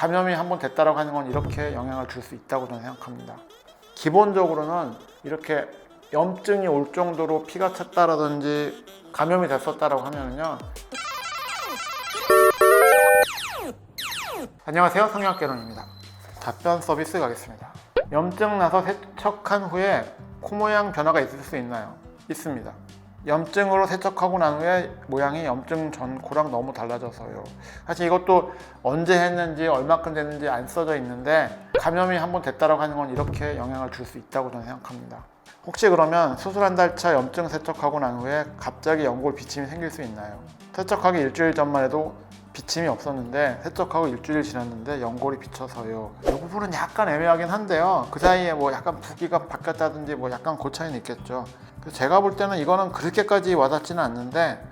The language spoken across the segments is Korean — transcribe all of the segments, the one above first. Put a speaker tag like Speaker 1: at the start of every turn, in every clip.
Speaker 1: 감염이 한번 됐다라고 하는 건 이렇게 영향을 줄 수 있다고 저는 생각합니다. 기본적으로는 이렇게 염증이 올 정도로 피가 찼다라든지 감염이 됐었다라고 하면은요. 안녕하세요. 성형학개론입니다. 답변 서비스 가겠습니다. 염증 나서 세척한 후에 코 모양 변화가 있을 수 있나요? 있습니다. 염증으로 세척하고 난 후에 모양이 염증 전 코랑 너무 달라져서요. 사실 이것도 언제 했는지 얼마큼 됐는지 안 써져 있는데 감염이 한번 됐다라고 하는 건 이렇게 영향을 줄 수 있다고 저는 생각합니다. 혹시 그러면 수술 한 달 차 염증 세척하고 난 후에 갑자기 연골 비침이 생길 수 있나요? 세척하기 일주일 전만 해도 비침이 없었는데 세척하고 일주일 지났는데 연골이 비쳐서요. 이 부분은 약간 애매하긴 한데요. 그 사이에 뭐 약간 부기가 바뀌었다든지 뭐 약간 그 차이는 있겠죠. 제가 볼 때는 이거는 그렇게까지 와닿지는 않는데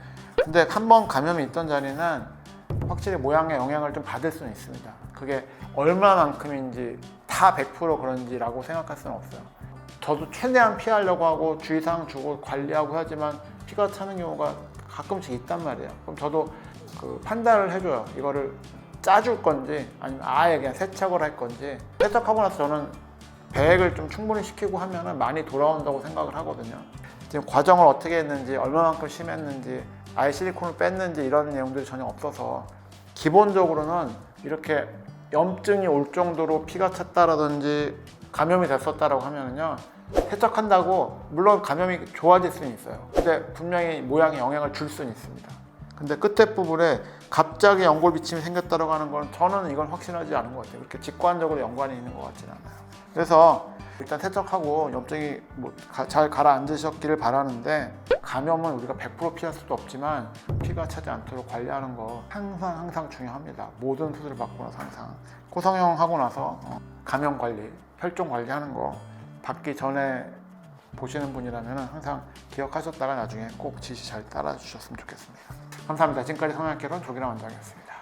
Speaker 1: 근데 한번 감염이 있던 자리는 확실히 모양에 영향을 좀 받을 수는 있습니다. 그게 얼마만큼인지 다 100% 그런지라고 생각할 수는 없어요. 저도 최대한 피하려고 하고 주의사항 주고 관리하고 하지만 피가 차는 경우가 가끔씩 있단 말이에요. 그럼 저도 그 판단을 해줘요. 이거를 짜줄 건지 아니면 아예 그냥 세척을 할 건지 세척하고 나서 저는 배액을 좀 충분히 시키고 하면은 많이 돌아온다고 생각을 하거든요. 지금 과정을 어떻게 했는지 얼마만큼 심했는지 아예 실리콘을 뺐는지 이런 내용들이 전혀 없어서 기본적으로는 이렇게 염증이 올 정도로 피가 찼다라든지 감염이 됐었다라고 하면은요 세척한다고 물론 감염이 좋아질 수는 있어요 근데 분명히 모양에 영향을 줄 수는 있습니다 근데 끝에 부분에 갑자기 연골 비침이 생겼다라고 하는 건 저는 이건 확신하지 않은 것 같아요 그렇게 직관적으로 연관이 있는 것 같지는 않아요 그래서 일단 세척하고 염증이 뭐 잘 가라앉으셨기를 바라는데 감염은 우리가 100% 피할 수도 없지만 피가 차지 않도록 관리하는 거 항상 항상 중요합니다. 모든 수술을 받고 나서 항상 코성형 하고 나서 어, 감염 관리, 혈종 관리하는 거 받기 전에 보시는 분이라면 항상 기억하셨다가 나중에 꼭 지시 잘 따라 주셨으면 좋겠습니다. 감사합니다. 지금까지 성형학개론 조기랑 원장이었습니다.